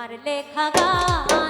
আমার লেখা গান।